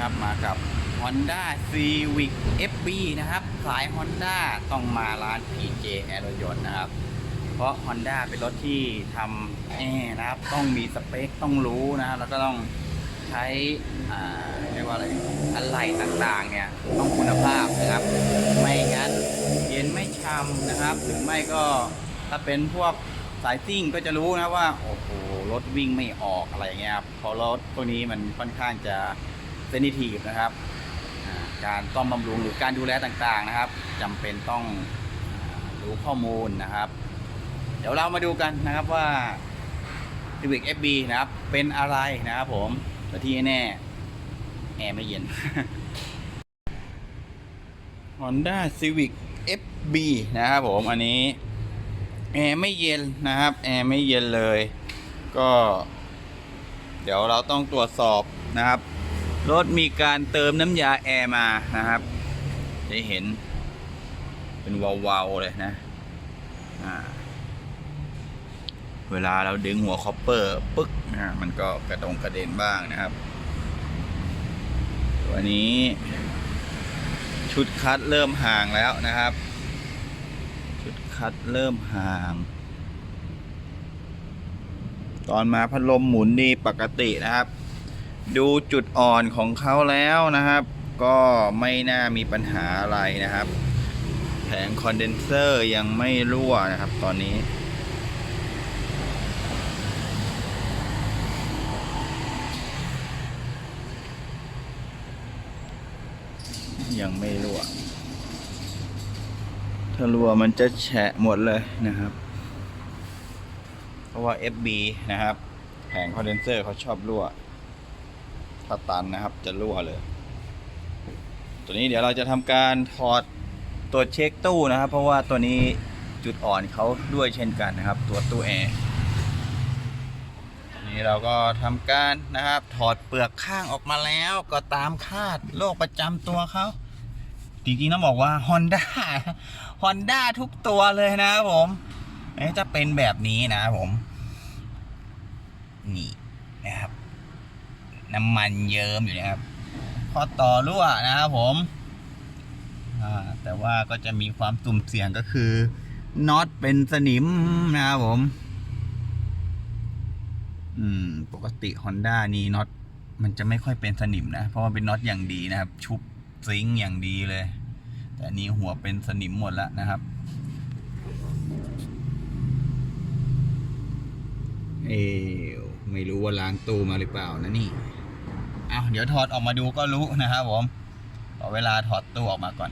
นะครับมากับ Honda Civic FB นะครับ สาย Honda ต้องมาร้าน PJ แอร์รถยนต์นะครับ เพราะ Honda เป็นรถที่ทำแอร์นะครับ ต้องมีสเปคต้องรู้นะครับ แล้วก็ต้องใช้อ่าเรียกว่าอะไรอะไรต่างๆ เนี่ย ต้องคุณภาพนะครับ ไม่งั้นเย็นไม่ช่ำนะครับ หรือไม่ก็ถ้าเป็นพวกสายซิ่งก็จะรู้นะว่า โอ้โหรถวิ่งไม่ออกอะไรเงี้ยครับเพราะรถตัวนี้มันค่อนข้างจะ เซนิทีฟนะครับการต้อมบำรุงหรือการดูแลต่างๆนะครับจำเป็นต้องรู้ข้อมูลนะครับ เดี๋ยวเรามาดูกันนะครับว่า Civic FB นะครับเป็นอะไรนะครับผมแต่ที่แน่แอร์ไม่เย็น Honda Civic FB นะครับผมอันนี้แอร์ไม่เย็นนะครับแอร์ไม่เย็นเลย ก็ เดี๋ยวเราต้องตรวจสอบนะครับ รถมีการเติมน้ำยาแอร์มานะครับจะเห็น เป็นวาวๆเลยนะเวลาเราดึงหัวคอปเปอร์ปึ๊กนะมันก็กระดงกระเด็นบ้างนะครับ ตัวนี้ ชุดคัดเริ่มห่างแล้วนะครับ ชุดคัดเริ่มห่าง ตอนมาพัดลมหมุนดีปกตินะครับ ดูจุดอ่อนของเขาแล้วนะครับ ก็ไม่น่ามีปัญหาอะไรนะครับ แผงคอนเดนเซอร์ยังไม่รั่วนะครับตอนนี้ยังไม่รั่ว ถ้ารั่วมันจะแฉะหมดเลยนะครับ เพราะว่า FB นะครับ แผงคอนเดนเซอร์เขาชอบรั่ว ถ้าตันนะครับจะรั่วเลย ตัวนี้เดี๋ยวเราจะทำการถอดตรวจเช็คตู้นะครับ เพราะว่าตัวนี้จุดอ่อนเขาด้วยเช่นกันนะครับ ตัวตู้แอร์นี่เราก็ทำการนะครับ ถอดเปลือกข้างออกมาแล้วก็ตามคาดโรคประจำตัวเขาจริงๆต้องบอกว่า Honda Honda ทุกตัวเลยนะครับผมจะเป็นแบบนี้นะครับผม นี่นะครับ น้ำมันเยิ้มอยู่นะครับพอต่อรั่วนะครับผมแต่ว่าก็จะมีความสุ่มเสี่ยงก็คือน็อตเป็นสนิมนะครับผม อืม ปกติ Honda นี่น็อตมันจะไม่ค่อยเป็นสนิมนะ เพราะว่าเป็นน็อตอย่างดีนะครับ ชุบซิงค์อย่างดีเลย แต่นนี้หัวเป็นสนิมหมดแล้วนะครับเอวไม่รู้ว่าล้างตู้มาหรือเปล่านะนี่ เอาเดี๋ยวถอดออกมาดูก็รู้นะครับผมเอาเวลาถอดตู้ออกมาก่อน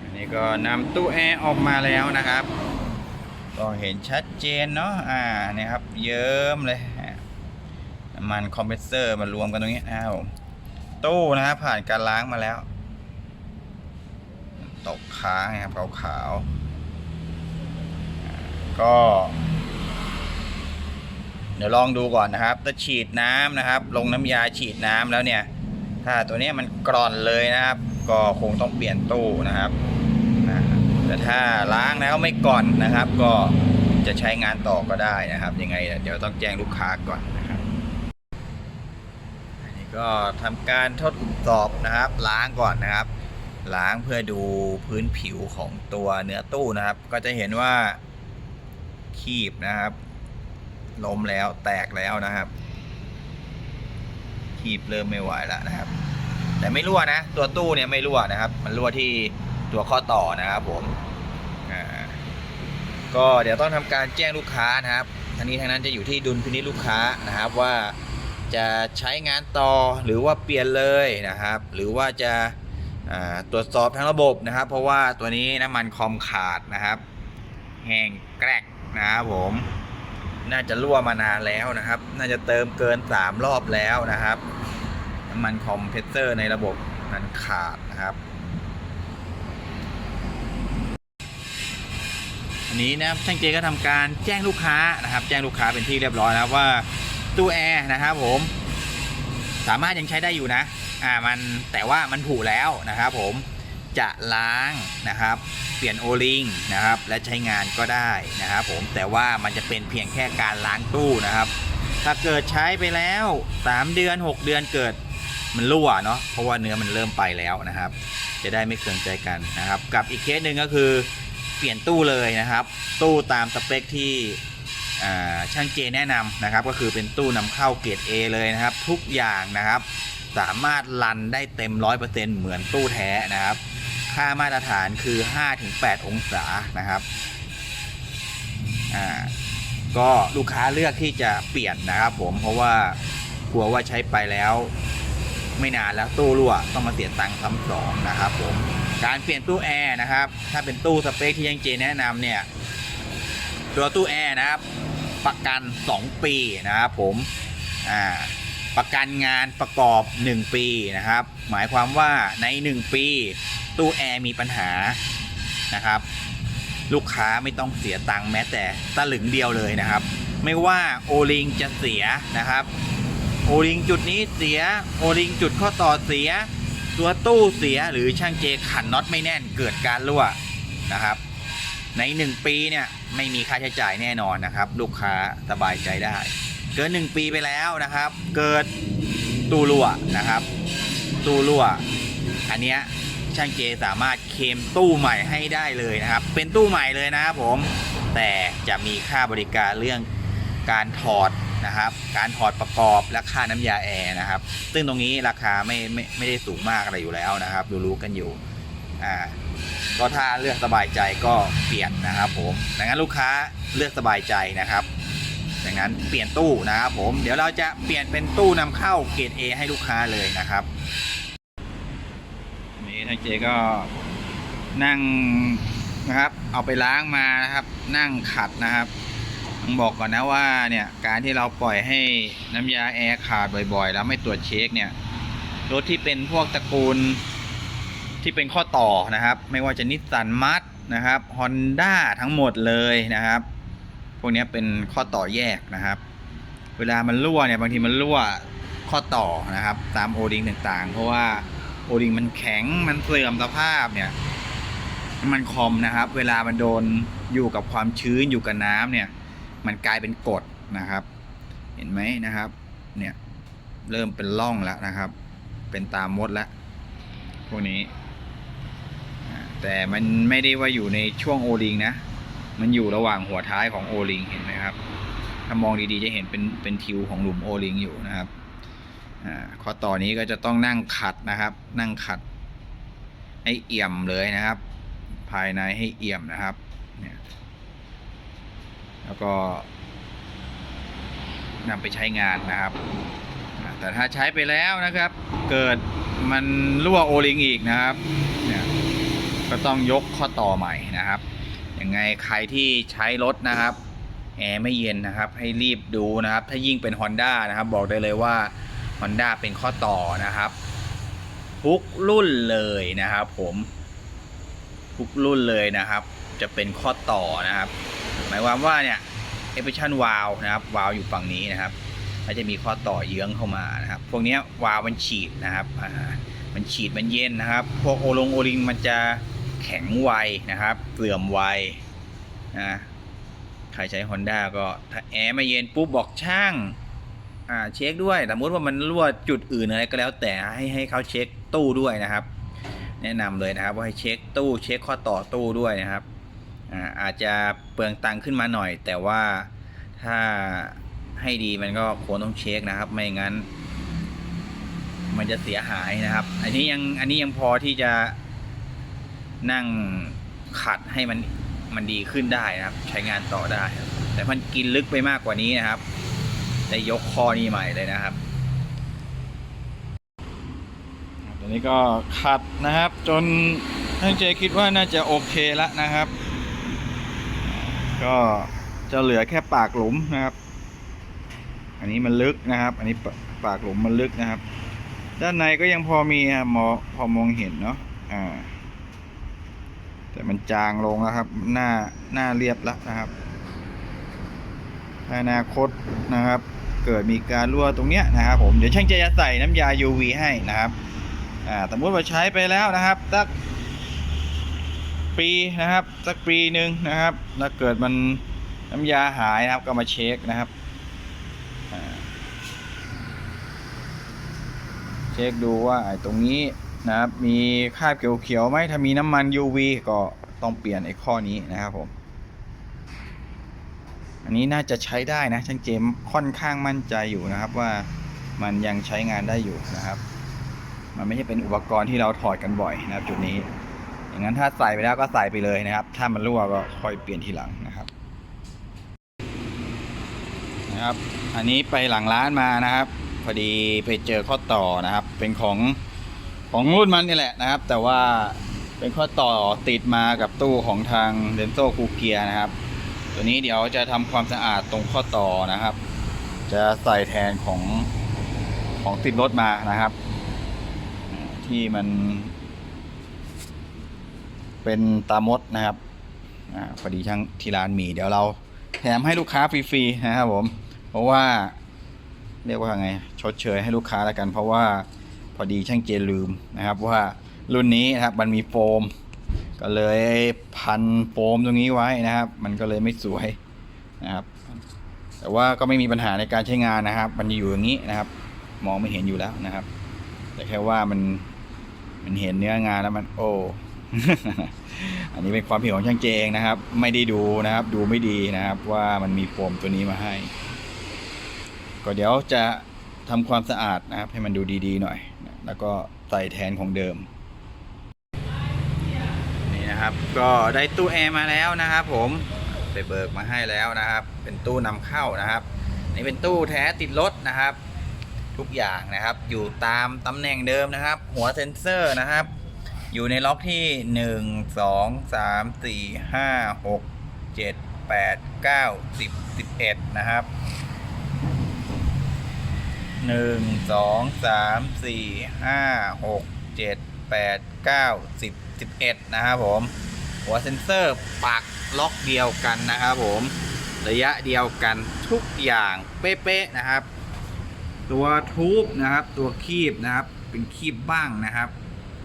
อันนี้ก็นำตู้แอร์ออกมาแล้วนะครับ ก็เห็นชัดเจนเนาะอ่านี่ครับเยิ้มเลยน้ำมันคอมเพรสเซอร์มารวมกันตรงนี้นะครับผมตู้นะครับผ่านการล้างมาแล้ว ตกค้างนะครับขาวๆก็ ดี๋ยวลองดูก่อนนะครับถ้าฉีดน้ำนะครับ ลงน้ำยาฉีดน้ำแล้วเนี่ย ถ้าตัวนี้มันกร่อนเลยนะครับ ก็คงต้องเปลี่ยนตู้นะครับแต่ถ้าล้างแล้วไม่กร่อนนะครับ ก็จะใช้งานต่อก็ได้นะครับ ยังไง เดี๋ยวต้องแจ้งลูกค้าก่อนนะครับอันนี้ก็ทำการทดสอบนะครับ ล้างก่อนนะครับ ล้างเพื่อดูพื้นผิวของตัวเนื้อตู้นะครับ ก็จะเห็นว่าคีบนะครับ ล้มแล้วแตกแล้วนะครับคีบเริ่มไม่ไหวแล้วนะครับ แต่ไม่รั่วนะ ตัวตู้เนี่ยไม่รั่วนะครับ มันรั่วที่ตัวข้อต่อนะครับผมก็เดี๋ยวต้องทำการแจ้งลูกค้านะครับทั้งนี้ทั้งนั้นจะอยู่ที่ดุลพินิจลูกค้านะครับว่าจะใช้งานต่อหรือว่าเปลี่ยนเลยนะครับ หรือว่าจะาตรวจสอบทั้งระบบนะครับ เพราะว่าตัวนี้น้ำมันคอมขาดนะครับ แห้งแกรกนะครับผม น่าจะรั่วมานานแล้วนะครับ น่าจะเติมเกิน 3 รอบแล้วนะครับ น้ำมันคอมเพรสเซอร์ในระบบนั้นขาดนะครับ อันนี้นะครับช่างเจก็ทำการแจ้งลูกค้านะครับ แจ้งลูกค้าเป็นที่เรียบร้อยนะครับว่าตู้แอร์นะครับผม สามารถยังใช้ได้อยู่นะ อ่ามันแต่ว่ามันผุแล้วนะครับผม จะล้างนะครับ เปลี่ยนโอลิงนะครับ และใช้งานก็ได้นะครับผมแต่ว่ามันจะเป็นเพียงแค่การล้างตู้นะครับ ถ้าเกิดใช้ไปแล้ว 3 เดือน 6 เดือนเกิดมันรั่วเนาะเพราะว่าเนื้อมันเริ่มไปแล้วนะครับ จะได้ไม่เคืองใจกันนะครับ กับอีกเคสหนึ่งก็คือเปลี่ยนตู้เลยนะครับ ตู้ตามสเปคที่ช่างเจแนะนำนะครับ ก็คือเป็นตู้นำเข้าเกรด A เลยนะครับ ทุกอย่างนะครับ สามารถรันได้เต็ม 100%เหมือนตู้แท้นะครับ ค่ามาตรฐานคือ 5-8 องศานะครับ อ่า ก็ลูกค้าเลือกที่จะเปลี่ยนนะครับผม เพราะว่ากลัวว่าใช้ไปแล้ว ไม่นานแล้วตู้รั่วต้องมาเสียตังค์ซ้ำสองนะครับผม การเปลี่ยนตู้แอร์นะครับ ถ้าเป็นตู้สเปคที่ยังเจแนะนำเนี่ย ตัวตู้แอร์นะครับ ประกัน 2 ปีนะครับผม อ่าประกันงานประกอบ 1 ปีนะครับ หมายความว่าใน 1 ปี ตู้แอร์มีปัญหานะครับ ลูกค้าไม่ต้องเสียตังค์แม้แต่ตะลึงเดียวเลยนะครับ ไม่ว่าโอลิงจะเสียนะครับโอลิงจุดนี้เสียโอลิงจุดข้อต่อเสีย ตัวตู้เสียหรือช่างเจขันน็อตไม่แน่นเกิดการรั่วนะครับ ใน 1 ปีเนี่ยไม่มีค่าใช้จ่ายแน่นอนนะครับ ลูกค้าสบายใจได้ เกิน 1 ปีไปแล้วนะครับ เกิดตู้รั่วนะครับ ตู้รั่ว อันเนี้ย ช่างเจสามารถเคมตู้ใหม่ให้ได้เลยนะครับ เป็นตู้ใหม่เลยนะครับผม แต่จะมีค่าบริการเรื่องการถอดนะครับ การถอดประกอบและค่าน้ำยาแอร์นะครับ ซึ่งตรงนี้ราคาไม่ไม่ไม่ได้สูงมากอะไรอยู่แล้วนะครับรู้ๆกันอยู่อ่าก็ถ้าเลือกสบายใจก็เปลี่ยนนะครับ ผมดังนั้นลูกค้าเลือกสบายใจนะครับดังนั้นเปลี่ยนตู้นะครับผมเดี๋ยวเราจะเปลี่ยนเป็นตู้นำเข้าเกรด A ให้ลูกค้าเลยนะครับ นี่ท่านเจก็นั่งนะครับ เอาไปล้างมานะครับ นั่งขัดนะครับต้องบอกก่อนนะว่าเนี่ยการที่เราปล่อยให้น้ำยาแอร์ขาดบ่อยๆ แล้วไม่ตรวจเช็คเนี่ยรถที่เป็นพวกตระกูลที่เป็นข้อต่อนะครับ ไม่ว่าจะนิสสันมัตนะครับฮอนด้าทั้งหมดเลยนะครับ พวกนี้เป็นข้อต่อแยกนะครับ เวลามันรั่วเนี่ยบางทีมันรั่วข้อต่อนะครับ ตามโอดิงต่างๆ เพราะว่า โอดิงมันแข็งมันเสื่อมสภาพเนี่ย มันคอมนะครับ เวลามันโดนอยู่กับความชื้นอยู่กับน้ำเนี่ย มันกลายเป็นกรดนะครับ เห็นไหมนะครับ เนี่ยเริ่มเป็นร่องแล้วนะครับ เป็นตามมดแล้วพวกนี้ แต่มันไม่ได้ว่าอยู่ในช่วงโอลิงนะ มันอยู่ระหว่างหัวท้ายของโอลิงเห็นไหมครับ ถ้ามองดีๆจะเห็นเป็นเป็นทิวของหลุมโอลิงอยู่นะครับ ข้อต่อนี้ก็จะต้องนั่งขัดนะครับ นั่งขัด ให้เอี่ยมเลยนะครับ ภายในให้เอี่ยมนะครับเนี่ยแล้วก็นำไปใช้งานนะครับ แต่ถ้าใช้ไปแล้วนะครับ เกิดมันรั่วโอลิงอีกนะครับเนี่ยก็ต้องยกข้อต่อใหม่นะครับยังไงใครที่ใช้รถนะครับแอร์ไม่เย็นนะครับ ให้รีบดูนะครับ ถ้ายิ่งเป็น Honda นะครับ บอกได้เลยว่า Honda เป็นข้อต่อนะครับ ทุกรุ่นเลยนะครับ ผมทุกรุ่นเลยนะครับ จะเป็นข้อต่อนะครับ หมายความว่าเนี่ย e x p r e s s i o n valve นะครับวาล์วอยู่ฝั่งนี้นะครับแล้วจะมีข้อต่อเยื้องเข้ามานะครับ พวกนี้วาล์วมันฉีดนะครับอ่ามันฉีดมันเย็นนะครับ พวกโอลงโอลิงมันจะแข็งไวนะครับเสื่อมไวนะใครใช้ Honda ก็ถ้าแอร์ม่เย็นปุ๊บบอกช่าง อ่าเช็คด้วยสมมติว่ามันรั่วจุดอื่นอะไรก็แล้วแต่ให้ให้เขาเช็คตู้ด้วยนะครับ แนะนำเลยนะครับว่าให้เช็คตู้เช็คข้อต่อตู้ด้วยนะครับอ่าอาจจะเปลืองตังค์ขึ้นมาหน่อย แต่ว่าถ้าให้ดีมันก็ควรต้องเช็คนะครับ ไม่งั้น มันจะเสียหายนะครับ อันนี้ยังอันนี้ยังพอที่จะนั่งขัดให้มันมันดีขึ้นได้นะครับ ใช้งานต่อได้ แต่มันกินลึกไปมากกว่านี้นะครับ ได้ยกข้อนี้ใหม่เลยนะครับตอนนี้ก็ขัดนะครับ จนท่านเจคิดว่าน่าจะโอเคแล้วนะครับ ก็จะเหลือแค่ปากหลุมนะครับ อันนี้มันลึกนะครับ อันนี้ปปากหลุมมันลึกนะครับ ด้านในก็ยังพอมีครับมอพอมองเห็นเนาะอ่าแต่มันจางลงแล้วครับ หน้าหน้าเรียบแล้วนะครับอนาคตนะครับ เกิดมีการรั่วตรงเนี้ยนะครับผมเดี๋ยวช่างจะใส่น้ำยา UV ให้นะครับอ่าสมมติว่าใช้ไปแล้วนะครับสักปีนะครับสักปีหนึ่งนะครับแล้วเกิดมันน้ำยาหายนะครับก็มาเช็คนะครับเช็คดูว่าไอ้ตรงนี้นะครับมีคราบเขียวๆไหมถ้ามีน้ำมัน UV ก็ต้องเปลี่ยนไอ้ข้อนี้นะครับผม อันนี้น่าจะใช้ได้นะช่างเจมส์ค่อนข้างมั่นใจอยู่นะครับว่ามันยังใช้งานได้อยู่นะครับ มันไม่ใช่เป็นอุปกรณ์ที่เราถอดกันบ่อยนะครับ จุดนี้ อย่างนั้นถ้าใส่ไปแล้วก็ใส่ไปเลยนะครับ ถ้ามันรั่วก็ค่อยเปลี่ยนทีหลังนะครับนะครับ อันนี้ไปหลังร้านมานะครับ พอดีไปเจอข้อต่อนะครับ เป็นของของรุ่นมันนี่แหละนะครับ แต่ว่าเป็นข้อต่อติดมากับตู้ของทางเดนโซคูเกียนะครับ ตัวนี้เดี๋ยวจะทำความสะอาดตรงข้อต่อนะครับ จะใส่แทนของของติดรถมานะครับ ที่มัน เป็นตามดนะครับอพอดีช่างที่ร้านมี เดี๋ยวเราแถมให้ลูกค้าฟรีๆนะครับผม เพราะว่าเรียกว่าไงชดเชยให้ลูกค้าแล้วกัน เพราะว่าพอดีช่างเจลืมนะครับว่ารุ่นนี้นะครับมันมีโฟม ก็เลยพันโฟมตรงนี้ไว้นะครับ มันก็เลยไม่สวยนะครับ แต่ว่าก็ไม่มีปัญหาในการใช้งานนะครับ มันอยู่อย่างนี้นะครับ มองไม่เห็นอยู่แล้วนะครับ แต่แค่ว่ามันมันเห็นเนื้องานแล้วมัน โอ้อันนี้เป็นความผิดของช่างเจงนะครับ ไม่ได้ดูนะครับ ดูไม่ดีนะครับ ว่ามันมีโฟมตัวนี้มาให้ ก็เดี๋ยวจะทำความสะอาดนะครับ ให้มันดูดีๆหน่อย แล้วก็ใส่แทนของเดิม นะครับ ก็ได้ตู้แอร์มาแล้วนะครับผมไปเบิกมาให้แล้วนะครับ เป็นตู้นำเข้านะครับนี่เป็นตู้แท้ติดรถนะครับ ทุกอย่างนะครับ อยู่ตามตำแหน่งเดิมนะครับ หัวเซ็นเซอร์นะครับ อยู่ในล็อกที่หนึ่งสองสามสี่ห้าหกเจ็ดแปดเก้าสิบสิบเอ็ดนะครับหนึ่งสองสามสี่ห้าหกเจ็ดแปดเก้าสิบ สิบเอ็ดนะครับผม หัวเซ็นเซอร์ปักล็อกเดียวกันนะครับผม ระยะเดียวกันทุกอย่างเป๊ะๆนะครับ ตัวทูบนะครับ ตัวคีบนะครับ เป็นคีบบ้างนะครับ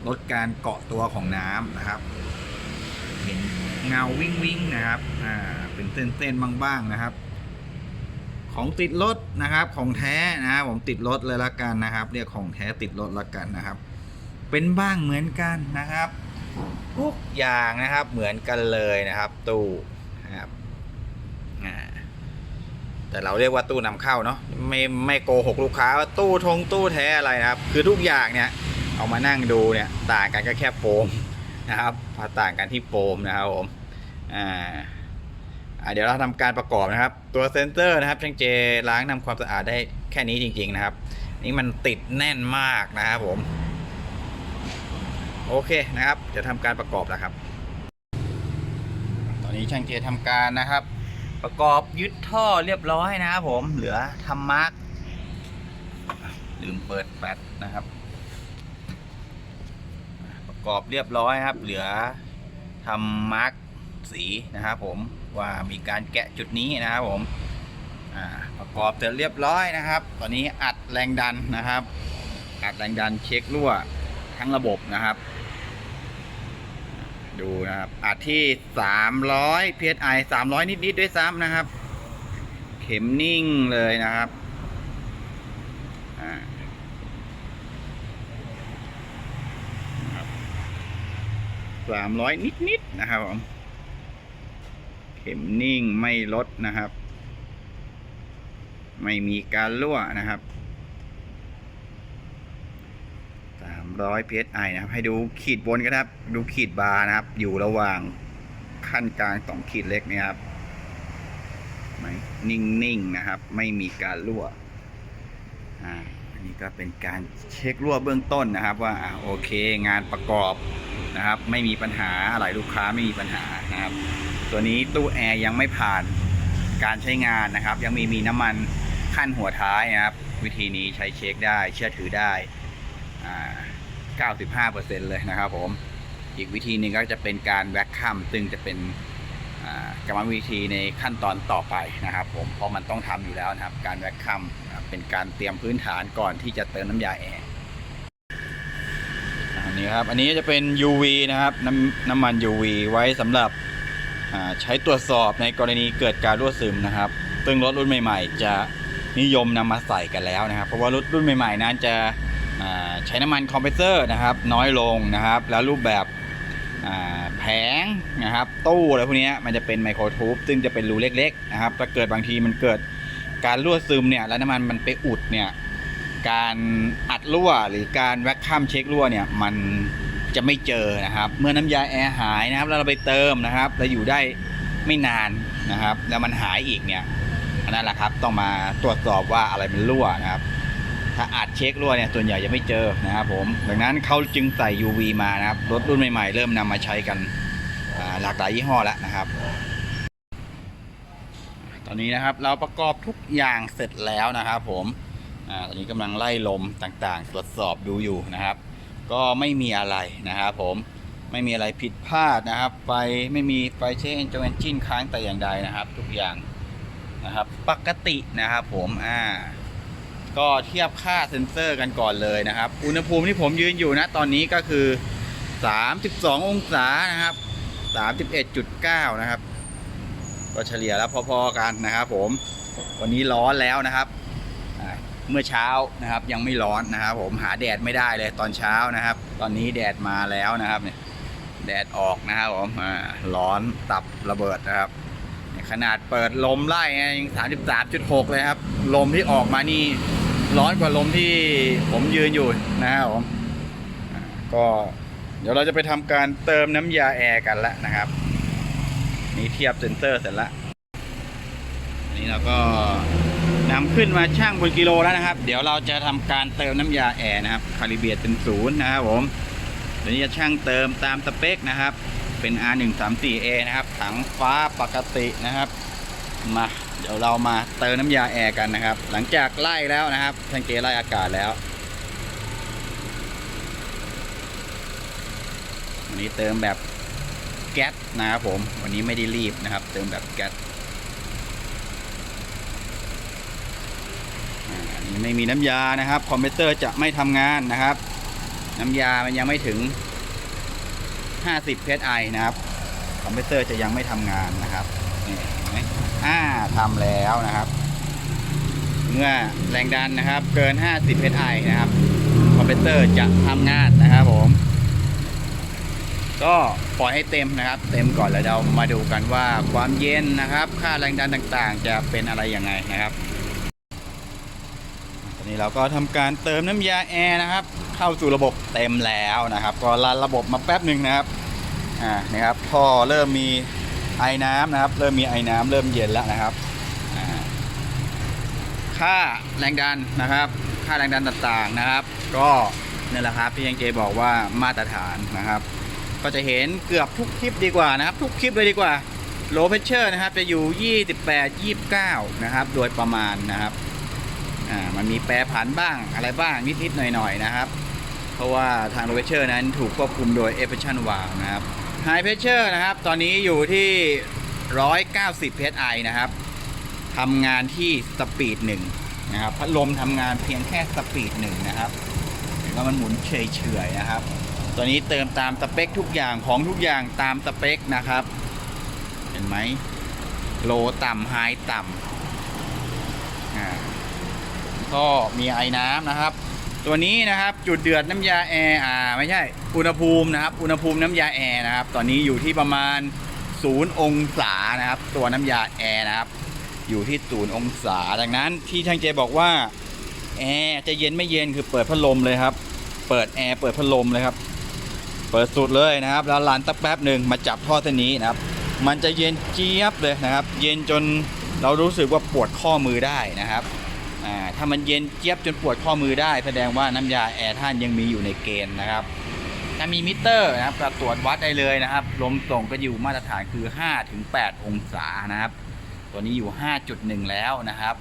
ลดการเกาะตัวของน้ำนะครับ เห็นเงาวิ่งวิ่งๆนะครับ อ่า เป็นเส้นเส้นๆบ้างๆนะครับ ของติดรถนะครับ ของแท้นะครับผมติดรถเลยละกันนะครับ เรียกของแท้ติดรถละกันนะครับ เป็นบ้างเหมือนกันนะครับ ทุกอย่างนะครับเหมือนกันเลยนะครับ ตู้นะครับแต่เราเรียกว่าตู้นำเข้าเนาะไม่ไม่โกหกลูกค้าว่าตู้ทงตู้แท้อะไรนะครับ คือทุกอย่างเนี่ยเอามานั่งดูเนี่ยต่างกันก็แค่โฟมนะครับพอต่างกันที่โฟมนะครับผมอ่าเดี๋ยวเราทำการประกอบนะครับ ตัวเซนเซอร์นะครับช่างเจล้างทำความสะอาดได้แค่นี้จริง ๆ นะครับ นี่มันติดแน่นมากนะครับผม โอเคนะครับจะทำการประกอบแล้วครับ ตอนนี้ช่างเจทำการนะครับ ประกอบยึดท่อเรียบร้อยนะครับผมเหลือทำมาร์กลืมเปิดแฟลชนะครับ ประกอบเรียบร้อยครับ เหลือทำมาร์กสีนะครับผมว่ามีการแกะจุดนี้นะครับผมประกอบเสร็จเรียบร้อยนะครับ ตอนนี้อัดแรงดันนะครับ อัดแรงดันเช็ครั่วทั้งระบบนะครับ ดูนะครับอัดที่ 300 psi 300 นิดๆด้วยซ้ำนะครับ เข็มนิ่งเลยนะครับสามร้อยนิดๆนะครับผมเข็มนิ่งไม่ลดนะครับ ไม่มีการรั่วนะครับ 300 psi นะครับ ให้ดูขีดบนก็ได้ครับ ดูขีดบาร์นะครับ อยู่ระหว่างขั้นกลางสองขีดเล็กนี่ยครับไม่นิ่งๆนะครับ ไม่มีการรั่วอ่าอันนี้ก็เป็นการเช็ครั่วเบื้องต้นนะครับ ว่าอ่าโอเคงานประกอบนะครับ ไม่มีปัญหาอะไรลูกค้าไม่มีปัญหานะครับ ตัวนี้ตู้แอร์ยังไม่ผ่านการใช้งานนะครับ ยังมีมีน้ำมันขั้นหัวท้ายนะครับ วิธีนี้ใช้เช็คได้เชื่อถือได้ 95%เลยนะครับผม อีกวิธีนึงก็จะเป็นการแว็กคัมซึ่งจะเป็นกรรมวิธีในขั้นตอนต่อไปนะครับ ผมเพราะมันต้องทำอยู่แล้วนะครับ การแว็กคัมเป็นการเตรียมพื้นฐานก่อนที่จะเติมน้ำยาแอร์อันนี้ครับอันนี้จะเป็น UV นะครับน้ำน้ำมัน UV ไว้สำหรับใช้ตรวจสอบในกรณีเกิดการรั่วซึมนะครับ ซึ่งรถรุ่นใหม่ ๆ จะนิยมนำมาใส่กันแล้วนะครับ เพราะว่ารถรุ่นใหม่ ๆ นั้นจะ ใช้น้ำมันคอมเพรสเซอร์นะครับน้อยลงนะครับ แล้วรูปแบบแผงนะครับตู้อะไรพวกนี้มันจะเป็นไมโครทูบซึ่งจะเป็นรูเล็กๆนะครับถ้าเกิดบางทีมันเกิดการรั่วซึมเนี่ยแล้วน้ำมันมันไปอุดเนี่ยการอัดรั่วหรือการแวคคัมเช็ครั่วเนี่ยมันจะไม่เจอนะครับ เมื่อน้ำยาแอร์หายนะครับแล้วเราไปเติมนะครับแล้วอยู่ได้ไม่นานนะครับ แล้วมันหายอีกเนี่ยนนั่นแหละครับต้องมาตรวจสอบว่าอะไรมันรั่วนะครับ ถ้าอาจเช็ครั่วเนี่ยส่วนใหญ่จะไม่เจอนะครับผมดังนั้นเขาจึงใส่ UV มานะครับรถรุ่นใหม่ๆ เริ่มนำมาใช้กันหลากหลายยี่ห้อแล้วนะครับ ตอนนี้นะครับเราประกอบทุกอย่างเสร็จแล้วนะครับ ผมอ่าตอนนี้กำลังไล่ลมต่างๆ ตรวจสอบดูอยู่นะครับ ก็ไม่มีอะไรนะครับ ผมไม่มีอะไรผิดพลาดนะครับ ไฟไม่มีไฟเช็คเอนจินค้างแต่อย่างใดนะครับ ทุกอย่างนะครับ ปกตินะครับ ผมอ่า ก็เทียบค่าเซ็นเซอร์กันก่อนเลยนะครับ อุณหภูมิที่ผมยืนอยู่นะตอนนี้ก็คือ 32 องศานะครับ 31.9 นะครับ ก็เฉลี่ยแล้วพอๆกันนะครับผม วันนี้ร้อนแล้วนะครับเมื่อเช้านะครับยังไม่ร้อนนะครับ ผมหาแดดไม่ได้เลยตอนเช้านะครับ ตอนนี้แดดมาแล้วนะครับเนี่ยแดดออกนะครับผมร้อนตับระเบิดนะครับ ขนาดเปิดลมไล่ยังสามสิบสามจุดหกเลยครับ ลมที่ออกมานี่ ร้อนกว่าลมที่ผมยืนอยู่นะครับผมก็เดี๋ยวเราจะไปทำการเติมน้ำยาแอร์กันแล้วนะครับ นี่เทียบเซนเซอร์เสร็จแล้วอันนี้เราก็นำขึ้นมาช่างบนกิโลแล้วนะครับ เดี๋ยวเราจะทำการเติมน้ำยาแอร์นะครับคาลิเบียเป็นศูนย์นะครับผมเดี๋ยวนี้จะช่างเติมตามสเปคนะครับ เป็น R134A นะครับถังฟ้าปกตินะครับ มาเดี๋ยวเรามาเติมน้ำยาแอร์กันนะครับ หลังจากไล่แล้วนะครับทังเกไล่อากาศแล้ววันนี้เติมแบบแก๊สนะครับผม วันนี้ไม่ได้รีบนะครับ เติมแบบแก๊สอันนี้ไม่มีน้ำยานะครับ คอมพิวเตอร์จะไม่ทำงานนะครับ น้ำยามันยังไม่ถึง 50 psi นะครับ คอมพิวเตอร์จะยังไม่ทำงานนะครับ อ่าทำแล้วนะครับ เมื่อแรงดันนะครับ เกิน 50 psi นะครับคอมเพิวเตอร์จะทำงานนะครับผม ก็ปล่อยให้เต็มนะครับ เต็มก่อนแล้วเรามาดูกันว่าความเย็นนะครับ ค่าแรงดันต่างๆ จะเป็นอะไรยังไงนะครับตอนนี้เราก็ทำการเติมน้ำยาแอร์นะครับ เข้าสู่ระบบเต็มแล้วนะครับ ก็รันระบบมาแป๊บหนึ่งนะครับอ่านะครับท่อเริ่มมี ไอ้น้ำนะครับ เริ่มมีไอ้น้ำเริ่มเย็นแล้วนะครับค่าแรงดันนะครับ ค่าแรงดันต่างๆนะครับ ก็นี่แหละครับพี่ยังเจบอกว่ามาตรฐานนะครับ ก็จะเห็นเกือบทุกคลิปดีกว่านะครับ ทุกคลิปเลยดีกว่า low pressure นะครับ จะอยู่ 28 29 นะครับ โดยประมาณนะครับอ่ามันมีแปรผันบ้างอะไรบ้างนิดๆหน่อยๆนะครับ เพราะว่าทาง low pressure นั้นถูกควบคุมโดย efficient valve นะครับ high pressure นะครับ ตอนนี้อยู่ที่ 190 psi นะครับทำงานที่สปีดหนึ่งนะครับ พัดลมทำงานเพียงแค่สปีดหนึ่งนะครับเห็นว่ามันหมุนเฉยๆนะครับ ตัวนี้เติมตามสเปคทุกอย่างของทุกอย่างตามสเปคนะครับ เห็นไหมโลต่ำไฮต่ำก็มีไอ้น้ำนะครับ ตัวนี้นะครับจุดเดือดน้ำยาแอร์อ่าไม่ใช่อุณหภูมินะครับ อุณหภูมิน้ำยาแอร์นะครับ ตอนนี้อยู่ที่ประมาณ0องศานะครับ ตัวน้ำยาแอร์นะครับอยู่ที่0องศาดังนั้นที่ช่างเจบอกว่าแอร์จะเย็นไม่เย็นคือเปิดพัดลมเลยครับ เปิดแอร์เปิดพัดลมเลยครับ เปิดสุดเลยนะครับ แล้วลันตักแป๊บหนึ่งมาจับท่อเส้นนี้นะครับ มันจะเย็นเจี๊ยบเลยนะครับ เย็นจนเรารู้สึกว่าปวดข้อมือได้นะครับ อ่าถ้ามันเย็นเจี๊ยบจนปวดข้อมือได้ แสดงว่าน้ำยาแอร์ท่านยังมีอยู่ในเกณฑ์นะครับ ถ้ามีมิเตอร์นะครับก็ตรวจวัดได้เลยนะครับ ลมส่งก็อยู่มาตรฐานคือ 5-8 องศานะครับ ตัวนี้อยู่ 5.1 แล้วนะครับ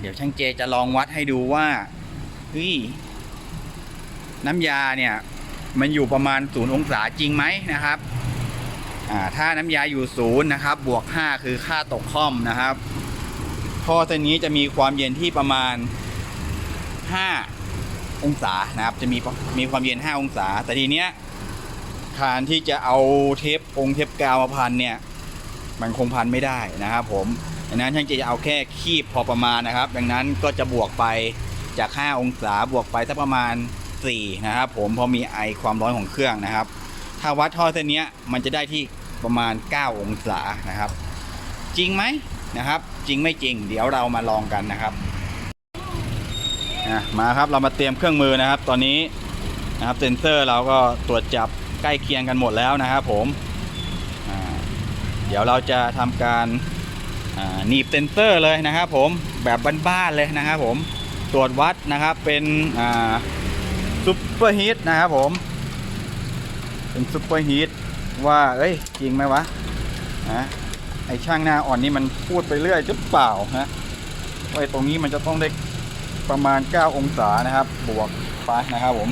เดี๋ยวช่างเจจะลองวัดให้ดูว่าเฮ้ยน้ำยาเนี่ย มันอยู่ประมาณ0องศาจริงไหมนะครับถ้าน้ำยาอยู่0นะครับ บวก 5 คือค่าตกค่อมนะครับ ท่อเส้นนี้จะมีความเย็นที่ประมาณ 5 องศานะครับ จะมีมีความเย็น 5 องศา แต่ทีเนี้ยการที่จะเอาเทปองเทปกาวมาพันเนี่ย มันคงพันไม่ได้นะครับผมดังนั้นช่างจะเอาแค่คีบพอประมาณนะครับ ดังนั้นก็จะบวกไปจาก 5 องศาบวกไปสักประมาณ 4 นะครับผมพราะมีไอความร้อนของเครื่องนะครับ ถ้าวัดท่อเส้นเนี้ยมันจะได้ที่ประมาณ 9 องศานะครับ จริงไหม นะครับ จริงไม่จริง เดี๋ยวเรามาลองกันนะครับมาครับเรามาเตรียมเครื่องมือนะครับ ตอนนี้นะครับเซนเซอร์เราก็ตรวจจับใกล้เคียงกันหมดแล้วนะครับผมเดี๋ยวเราจะทำการหนีบเซนเซอร์เลยนะครับผมแบบบ้านๆเลยนะครับผมตรวจวัดนะครับเป็นซุปเปอร์ฮีทนะครับผมเป็นซุปเปอร์ฮีทว่าเอ้ยจริงไหมวะนะ ไอช่างหน้าอ่อนนี่มันพูดไปเรื่อยหรือเปล่านะไอ้ตรงนี้มันจะต้องได้ประมาณ 9 องศานะครับ บวกไปนะครับผม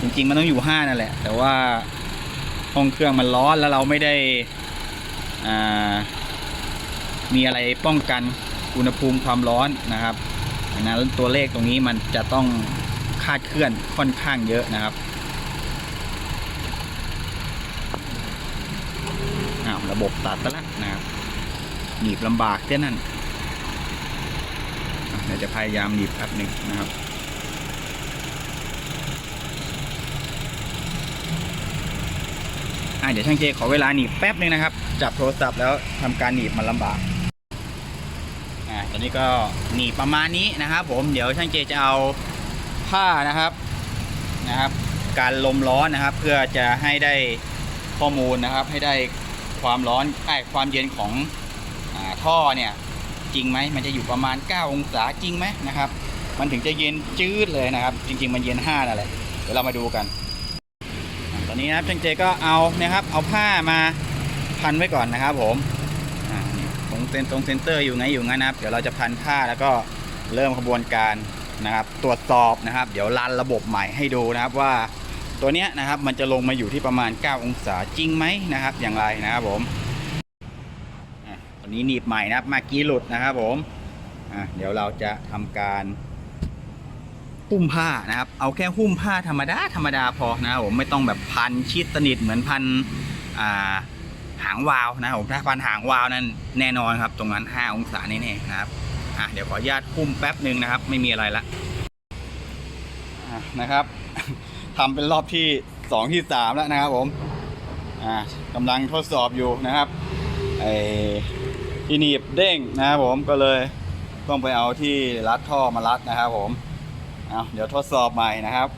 จริง ๆ มันต้องอยู่ 5 นั่นแหละ แต่ว่าห้องเครื่องมันร้อนแล้วเราไม่ได้อ่ามีอะไรป้องกันอุณหภูมิความร้อนนะครับดังนั้นตัวเลขตรงนี้มันจะต้องคาดเคลื่อนค่อนข้างเยอะนะครับอ้าวระบบตัดซะแล้วนะครับ หนีบลำบากเท่านั้นเดี๋ยวจะพยายามหนีบแป๊บหนึ่งนะครับอะเดี๋ยวช่างเจขอเวลาหนีบแป๊บหนึ่งนะครับ จับโทรศัพท์แล้วทำการหนีบมันลำบากอะตอนนี้ก็หนีบประมาณนี้นะครับ ผมเดี๋ยวช่างเจจะเอาผ้านะครับนะครับ การลมร้อนนะครับ เพื่อจะให้ได้ข้อมูลนะครับ ให้ได้ความร้อนไอ้ความเย็นของ ท่อเนี่ยจริงไหมมันจะอยู่ประมาณ 9 องศาจริงไหมนะครับ มันถึงจะเย็นจืดเลยนะครับ จริง ๆ มันเย็น5นั่นแหละเดี๋ยวเรามาดูกัน ตอนนี้นะครับช่างเจก็เอานะครับ เอาผ้ามาพันไว้ก่อนนะครับ ผมตรงเซนตรงเซนเตอร์อยู่ไงอยู่งั้นนะครับ เดี๋ยวเราจะพันผ้าแล้วก็เริ่มขบวนการนะครับ ตรวจสอบนะครับ เดี๋ยวรันระบบใหม่ให้ดูนะครับว่าตัวเนี้ยนะครับมันจะลงมาอยู่ที่ประมาณ 9 องศาจริงไหมนะครับ อย่างไรนะครับผม อะตอนนี้หนีบใหม่นะครับเมื่อกี้หลุดนะครับผมอะเดี๋ยวเราจะทำการหุ้มผ้านะครับ เอาแค่หุ้มผ้าธรรมดาธรรมดาพอนะครับผมไม่ต้องแบบพันชิดสนิทเหมือนพันอ่าหางวาวนะครับผมถ้าพันหางวาวนั้นแน่นอนครับ ตรงนั้น 5 องศาแน่ๆนะครับอะเดี๋ยวขออนุญาตหุ้มแป๊บหนึ่งนะครับ ไม่มีอะไรละนะครับทำเป็นรอบที่สองที่สามแล้วนะครับผมอ่ากำลังทดสอบอยู่นะครับไอ ที่หนีบเด้งนะครับผมก็เลยต้องไปเอาที่รัดท่อมารัดนะครับผมเอาเดี๋ยวทดสอบใหม่นะครับ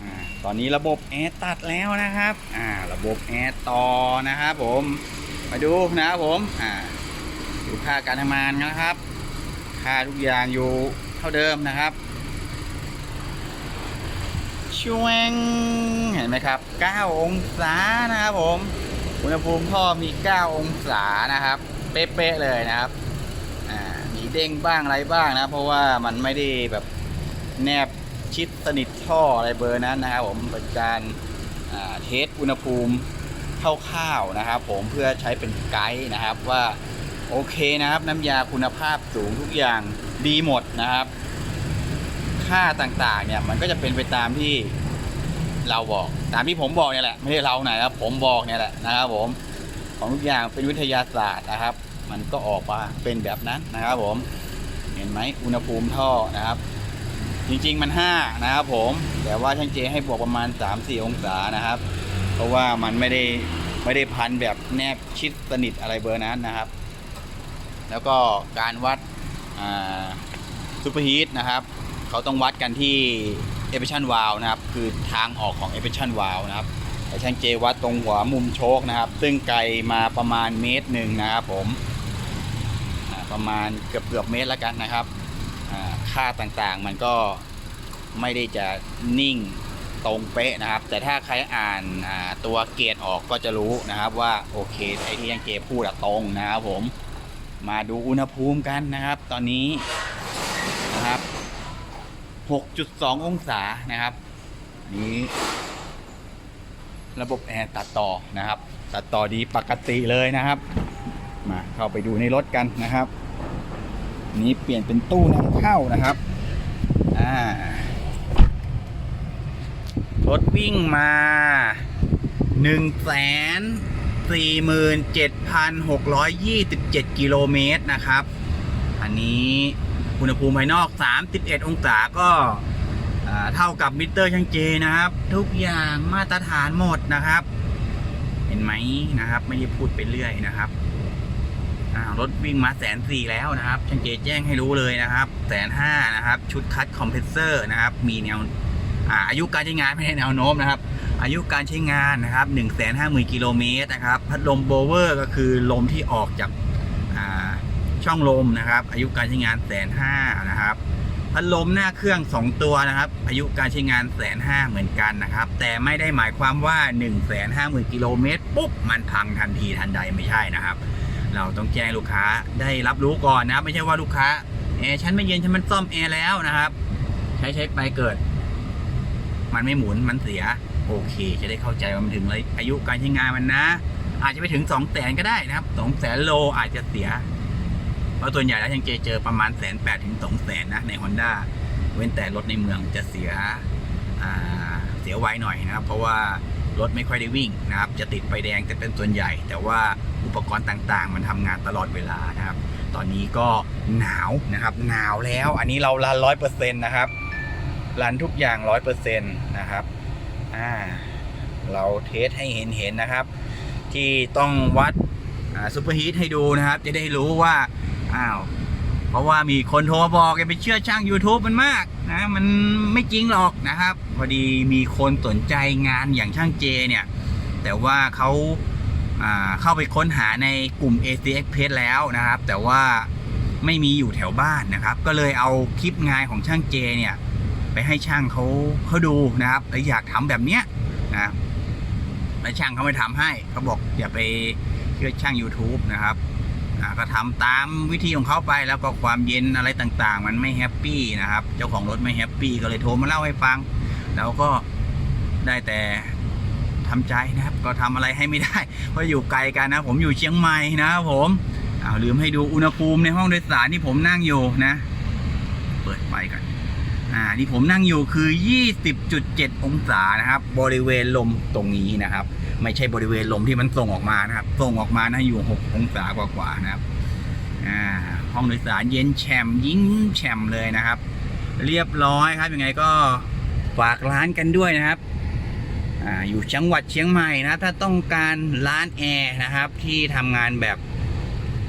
อตอนนี้ระบบแอร์ตัดแล้วนะครับอ่าระบบแอร์ต่อนะครับผมมาดูนะครับผมอ่าดูค่าการทำงานนะครับค่าทุกอย่างอยู่เท่าเดิมนะครับช่วงเห็นไหมครับ 9 องศานะครับผม อุณหภูมิท่อมี 9 องศานะครับ เป๊ะๆเลยนะครับอ่ามีเด้งบ้างอะไรบ้างนะ เพราะว่ามันไม่ได้แบบแนบชิดสนิทท่ออะไรเบอร์นั้นนะครับผมเป็นการอ่าเทสอุณหภูมิคร่าวๆนะครับ ผมเพื่อใช้เป็นไกด์นะครับว่าโอเคนะครับ น้ำยาคุณภาพสูงทุกอย่างดีหมดนะครับ ค่าต่างๆเนี่ยมันก็จะเป็นไปตามที่ เราบอกตามที่ผมบอกเนี่ยแหละไม่ใช่เราไหนครับผมบอกเนี่ยแหละนะครับผมของทุกอย่างเป็นวิทยาศาสตร์นะครับ มันก็ออกมาเป็นแบบนั้นนะครับผมเห็นไหมอุณหภูมิท่อนะครับ จริงๆมัน 5 นะครับผมแต่ว่าช่างเจให้บวกประมาณ 3-4 องศานะครับ เพราะว่ามันไม่ได้ไม่ได้พันแบบแนบชิดสนิทอะไรเบอร์นั้นนะครับ แล้วก็การวัดซูเปอร์ฮีทนะครับ เขาต้องวัดกันที่ e p r e s s i o n valve นะครับ คือทางออกของ e p r e s s i o n valve นะครับแต่ช่างเจวัดตรงหัวมุมโชคนะครับ ซึ่งไกลมาประมาณเมตรหนึ่งนะครับผมประมาณเกือบเกือบเมตรแล้วกันนะครับค่าต่างๆมันก็ไม่ได้จะนิ่งตรงเป๊ะนะครับ แต่ถ้าใครอ่านาตัวเกรดออกก็จะรู้นะครับว่าโอเคไอ้ที่ยังเจพูดตรงนะครับผมมาดูอุณหภูมิกันนะครับ ตอนนี้ 6.2 องศานะครับ นี้ ระบบแอร์ตัดต่อนะครับ ตัดต่อดีปกติเลยนะครับ มาเข้าไปดูในรถกันนะครับ นี้เปลี่ยนเป็นตู้นำเข้านะครับอ่ารถวิ่งมา1 47,627 กิโลเมตรนะครับ อันนี้ อุณหภูมิภายนอก 31 องศาก็เท่ากับมิเตอร์ช่างเจนะครับ ทุกอย่างมาตรฐานหมดนะครับ เห็นไหมนะครับ ไม่ได้พูดไปเรื่อยนะครับรถวิ่งมาแสนสี่แล้วนะครับช่างเจแจ้งให้รู้เลยนะครับแสนห้านะครับ ชุดคัดคอมเพรสเซอร์นะครับ มีแนวอาอายุการใช้งานไม่ใช่แนวโน้มนะครับ อายุการใช้งานนะครับ1 5 0 0 0 0กิโลเมตรนะครับ พัดลมโบเวอร์ก็คือลมที่ออกจาก ช่องลมนะครับ อายุการใช้งานแสนห้านะครับพัดลมหน้าเครื่อง 2 ตัวนะครับ อายุการใช้งานแสนห้าเหมือนกันนะครับ แต่ไม่ได้หมายความว่า 1 5 0 0 0 0กิโลเมตรปุ๊บ มันพังทันทีทันใดไม่ใช่นะครับ เราต้องแจ้งลูกค้าได้รับรู้ก่อนนะ ไม่ใช่ว่าลูกค้าแอร์ฉันไม่เย็นฉันมันซ่อมแอร์แล้วนะครับ ใช้ใช้ไปเกิด มันไม่หมุนมันเสีย โอเค จะได้เข้าใจว่ามันถึงเลยอายุการใช้งานมันนะ อาจจะไปถึง2แสนก็ได้นะครับ2แสนโลอาจจะเสีย เพราะตัวใหญ่แล้วยังเจเจอประมาณแสนแปดถึงสองแสนนะใน Honda เว้นแต่รถในเมืองจะเสียเสียไวหน่อยนะครับ เพราะว่ารถไม่ค่อยได้วิ่งนะครับ จะติดไฟแดงจะเป็นส่วนใหญ่ แต่ว่าอุปกรณ์ต่างๆ มันทำงานตลอดเวลานะครับ ตอนนี้ก็หนาวนะครับ หนาวแล้วอันนี้เราลันร้อยเปอร์เซ็นต์นะครับรันทุกอย่างร้อยเปอร์เซ็นต์นะครับอ่าเราเทสให้เห็นเห็นๆนะครับ ที่ต้องวัดซูเปอร์ฮีทให้ดูนะครับ จะได้รู้ว่า อ้าว เพราะว่ามีคนโทรมาบอกอย่าไปเชื่อช่าง YouTube มันมากนะ มันไม่จริงหรอกนะครับ พอดีมีคนสนใจงานอย่างช่างเจเนี่ย แต่ว่าเขาาเข้าไปค้นหาในกลุ่ม AC Express แล้วนะครับ แต่ว่าไม่มีอยู่แถวบ้านนะครับ ก็เลยเอาคลิปงานของช่างเจเนี่ย ไปให้ช่างเขาเขาดูนะครับแล้วอยากทำแบบเนี้ยนะแล้วช่างเขาไม่ทำให้เขาบอกอย่าไปเชื่อช่าง YouTube นะครับ ก็ทำตามวิธีของเขาไปแล้วก็ความเย็นอะไรต่างๆ มันไม่แฮปปี้นะครับ เจ้าของรถไม่แฮปปี้ก็เลยโทรมาเล่าให้ฟัง แล้วก็ได้แต่ทำใจนะครับ ก็ทำอะไรให้ไม่ได้เพราะอยู่ไกลกันนะ ผมอยู่เชียงใหม่นะครับผมอ้าวลืมให้ดูอุณหภูมิในห้องโดยสารที่ผมนั่งอยู่นะ เปิดไฟก่อนอ่าที่ผมนั่งอยู่คือ 20.7 องศานะครับ บริเวณลมตรงนี้นะครับ ไม่ใช่บริเวณลมที่มันส่งออกมานะครับ ส่งออกมานะอยู่ 6 องศากว่าๆนะครับอ่าห้องโดยสารเย็นแฉ่มยิ่งแฉ่มเลยนะครับ เรียบร้อยครับยังไงก็ฝากร้านกันด้วยนะครับอ่าอยู่จังหวัดเชียงใหม่นะ ถ้าต้องการร้านแอร์นะครับ ที่ทำงานแบบ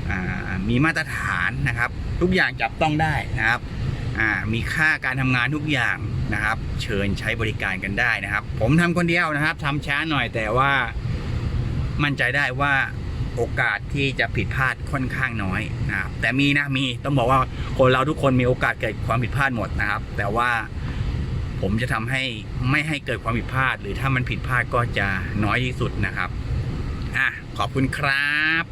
อ่ามีมาตรฐานนะครับ ทุกอย่างจับต้องได้นะครับอ่ามีค่าการทำงานทุกอย่าง นะครับ เชิญใช้บริการกันได้นะครับ ผมทำคนเดียวนะครับทำช้าหน่อยแต่ว่ามั่นใจได้ว่าโอกาสที่จะผิดพลาดค่อนข้างน้อยนะครับ แต่มีนะมีต้องบอกว่าคนเราทุกคนมีโอกาสเกิดความผิดพลาดหมดนะครับ แต่ว่าผมจะทำให้ไม่ให้เกิดความผิดพลาด หรือถ้ามันผิดพลาดก็จะน้อยที่สุดนะครับอะขอบคุณครับ